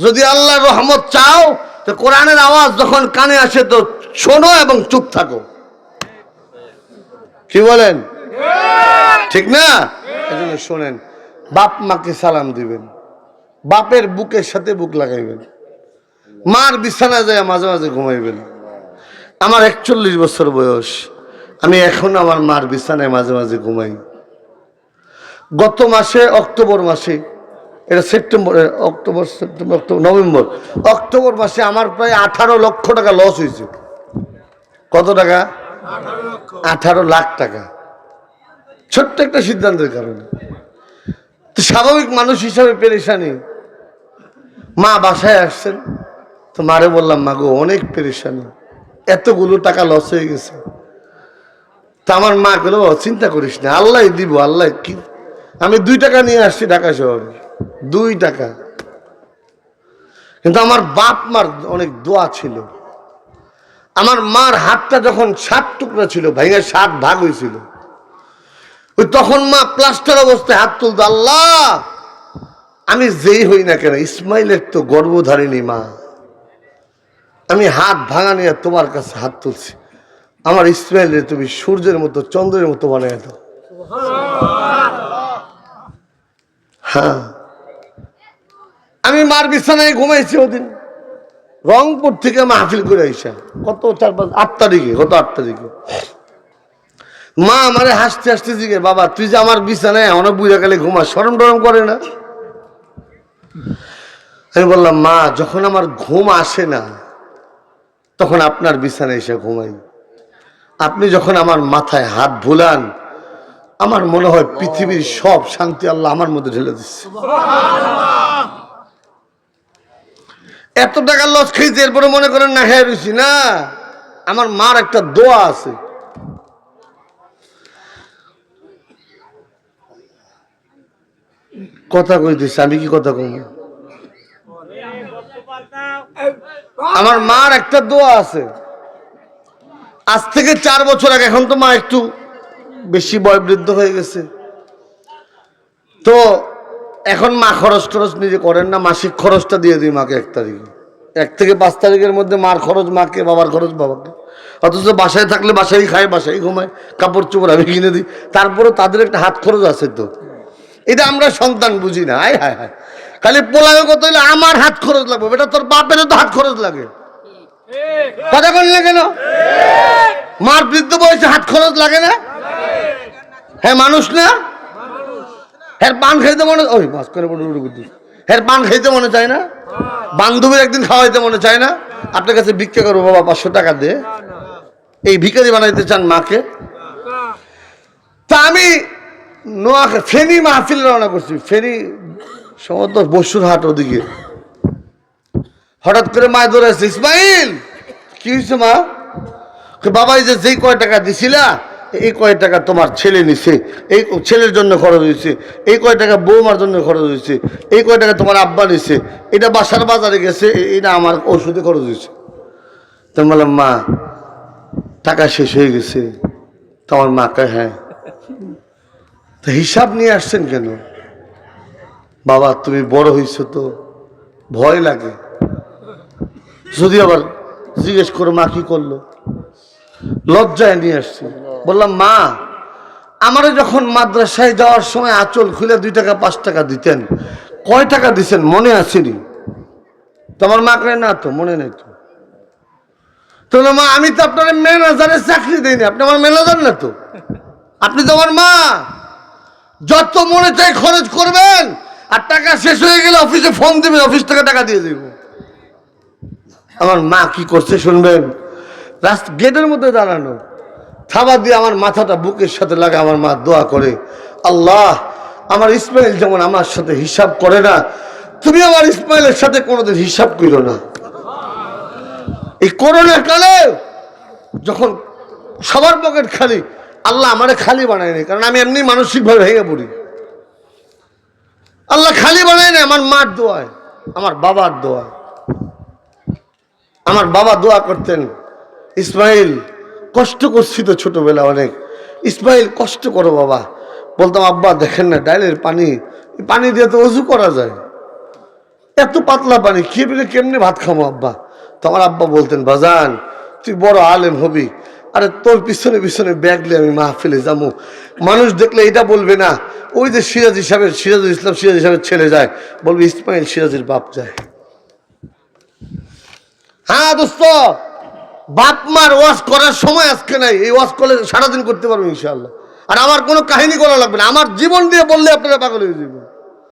যদি আল্লাহর রহমত চাও, তো কোরআনের আওয়াজ যখন কানে আসে, তো শোনো এবং চুপ থাকো। কি বলেন? ঠিক না? এজন্য শোনেন, বাপ মাকে সালাম দিবেন। বাপের বুকের সাথে বুক লাগাইবেন। মার বিছানা যায় মাঝে মাঝে ঘুমাইবেন। আমার একচল্লিশ বছর বয়স। আমি এখন আমার মার বিছানায় মাঝে মাঝে ঘুমাই। গত মাসে অক্টোবর মাসে, এটা September October September, October, November, October মাসে আমার প্রায় আঠারো লক্ষ টাকা লস হয়েছে। কত টাকা? আঠারো লাখ টাকা। ছোট্ট একটা সিদ্ধান্তের কারণে। স্বাভাবিক মানুষ হিসাবে পেরেশানি। মা বাসায় আসছেন, তো মারে বললাম, মা গো, অনেক পেরেশানি। এতগুলো টাকা লস হয়ে গেছে। তা আমার মা গেল, চিন্তা করিস না আল্লাহ দিব, আল্লাহ কি আমি দুই টাকা নিয়ে আসছি ঢাকা শহরে। দুই টাকা। কিন্তু আমার বাপ মার অনেক দোয়া ছিল। আমার মার হাতটা যখন সাত টুকরা ছিল ভাইয়ের সাত ভাগ হয়েছিল। ওই তখন মা প্লাস্টার অবস্থায় হাত তুলতো, আল্লাহ, আমি যেই হই না কেন, ইসমাইলের তো গর্ভধারিণী মা। আমি হাত ভাঙা নিয়ে তোমার কাছে হাত তুলছি। আমার ইসমাইলের তুমি সূর্যের মতো, চন্দ্রের মতো বানিয়ে দাও। হ্যাঁ। আমি মার বিছানায় ঘুমাইছি ওদিন। রংপুর থেকে মাহফিল করে আইসা। কত চার পাঁচ আট তারিখে কত আট তারিখে। মা আমারে হাসতে হাসতে জিগে বাবা, তুই যে আমার বিছানায় অনেক বুঝা গেলে ঘুমা সরম টরম করে না? আমি বললাম, মা, যখন আমার ঘুম আসে না, তখন আপনার বিছানায় এসে ঘুমাই। আপনি যখন আমার মাথায় হাত ভুলান আমার মনে হয় পৃথিবীর সব শান্তি আল্লাহ আমার মধ্যে ঢেলে দিচ্ছে। এত টাকা লস খেয়েছি, এরপরে মনে করেন না খেয়ে রয়েছি না। আমার মার একটা দোয়া আছে। কথা কই দিচ্ছে আমি কি কথা কম? আমার মার একটা দোয়া আছে। আজ থেকে চার বছর আগে, এখন তো মা একটু বেশি বয়বৃদ্ধ হয়ে গেছে। তো এখন মা খরচ টরচ নিজে করেন না, মাসিক খরচটা দিয়ে দিই মাকে এক তারিখে। এক থেকে পাঁচ তারিখের মধ্যে মার খরচ, মাকে, বাবার খরচ, বাবাকে। অথচ বাসায় থাকলে বাসায় খায়, বাসায় ঘুমায়, কাপড় চোপড় আমি কিনে দিই। তারপরে তাদের একটা হাত খরচ আছে তো। এটা আমরা সন্তান বুঝি না। আয় হায় হায়। খালি পোলাবে কত হইলে, আমার হাত খরচ লাগবে। বেটা তোর বাপেরও তো হাত খরচ লাগে। কথা বললে কেন? মার বৃদ্ধ বয়সে হাত খরচ লাগে না? হ্যাঁ মানুষ না? হ্যাঁ পান খাইতে মনে ওই মাছ করে হ্যাঁ পান খাইতে মনে চায় না? বান্ধবীর একদিন খাওয়াইতে মনে চায় না? আপনার কাছে ভিক্ষা করব, বাবা, পাঁচশো টাকা দিয়ে এই ভিখারি বানাইতে চান মাকে? তা আমি নোয়াখা ফেনি মাহফিল রওনা করছি। ফেনি সমস্ত বসুর হাট ওদিকে। হঠাৎ করে মায় ধরে আসছে, ইসমাইল! কি হয়েছে মা? বাবা এই যে যেই কয় টাকা দিছিলা এই কয় টাকা তোমার ছেলে নিছে? এই ছেলের জন্য খরচ হয়েছে এই কয় টাকা বৌমার জন্য খরচ হয়েছে এই কয় টাকা তোমার আব্বা নিছে। এটা বাসার বাজারে গেছে এটা আমার ওষুধে খরচ হয়েছে তো বললাম, মা, টাকা শেষ হয়ে গেছে। তো আমার মা কয় হ্যাঁ। তো হিসাব নিয়ে আসছেন কেন? বাবা, তুমি বড় হইছো তো, ভয় লাগে। যদি আবার জিজ্ঞেস করো, মা কি করল? লজ্জায় নিয়ে আসছি। বললাম, মা, আমারে যখন মাদ্রাসায় যাওয়ার সময় আঁচল খুলে দুই টাকা, পাঁচ টাকা দিতেন, কয় টাকা দিছেন মনে আসেনি তোমার মা করে না তো, মনে নেই তো। তো মা, আমি তো আপনার ম্যানেজারের চাকরি দিইনি, আপনি আমার ম্যানেজার না তো? আপনি তো আমার মা। যত মনে চাই খরচ করবেন, আর টাকা শেষ হয়ে গেলে অফিসে ফোন দেবেন, অফিস থেকে টাকা দিয়ে দেব। আমার মা কি করছে শুনবেন? রাস্তা গেটের মধ্যে দাঁড়ানো। থাবা দিয়ে আমার মাথাটা বুকের সাথে লাগে আমার মা দোয়া করে, আল্লাহ, আমার ইসমাইল যেমন আমার সাথে হিসাব করে না, তুমি আমার ইসমাইলের সাথে কোনোদিন হিসাব করো না। এই করোনার কালে যখন সবার পকেট খালি, আল্লাহ আমারে খালি বানায়নি কারণ আমি এমনি মানসিকভাবে ভেঙে পড়ি। আল্লাহ খালি বানায় না আমার মার দোয়ায়, আমার বাবার দোয়ায়। আমার বাবা দোয়া করতেন ইসমাইল, কষ্ট করছি তো ছোটবেলা অনেক। ইসমাইল, কষ্ট করো বাবা। বলতাম, আব্বা, দেখেন না ডাইলের পানি পানি দিয়ে তো অজু করা যায়। এত পাতলা পানি খেয়ে পেলে কেমনে ভাত খামো আব্বা? তো আমার আব্বা বলতেন, বাজান, তুই বড় আলেম হবি। আরে, তোর পিছনে পিছনে ব্যাগলে আমি মাহফিলে যাব। মানুষ দেখলে এটা বলবে না, ওই যে সিরাজ হিসাবের সিরাজুল ইসলাম, সিরাজ হিসাবের ছেলে যায়। বলবে, ইসমাইল সিরাজের বাপ যায়। হ্যাঁ দোস্ত। বাপ মার ওয়াশ করার সময় আজকে নাই, এই ওয়াশ করলে সারাদিন করতে পারব ইনশাল্লাহ আর আমার কোনো কাহিনী করা লাগবে না, আমার জীবন দিয়ে বললে আপনারা পাগল হয়ে যাবেন।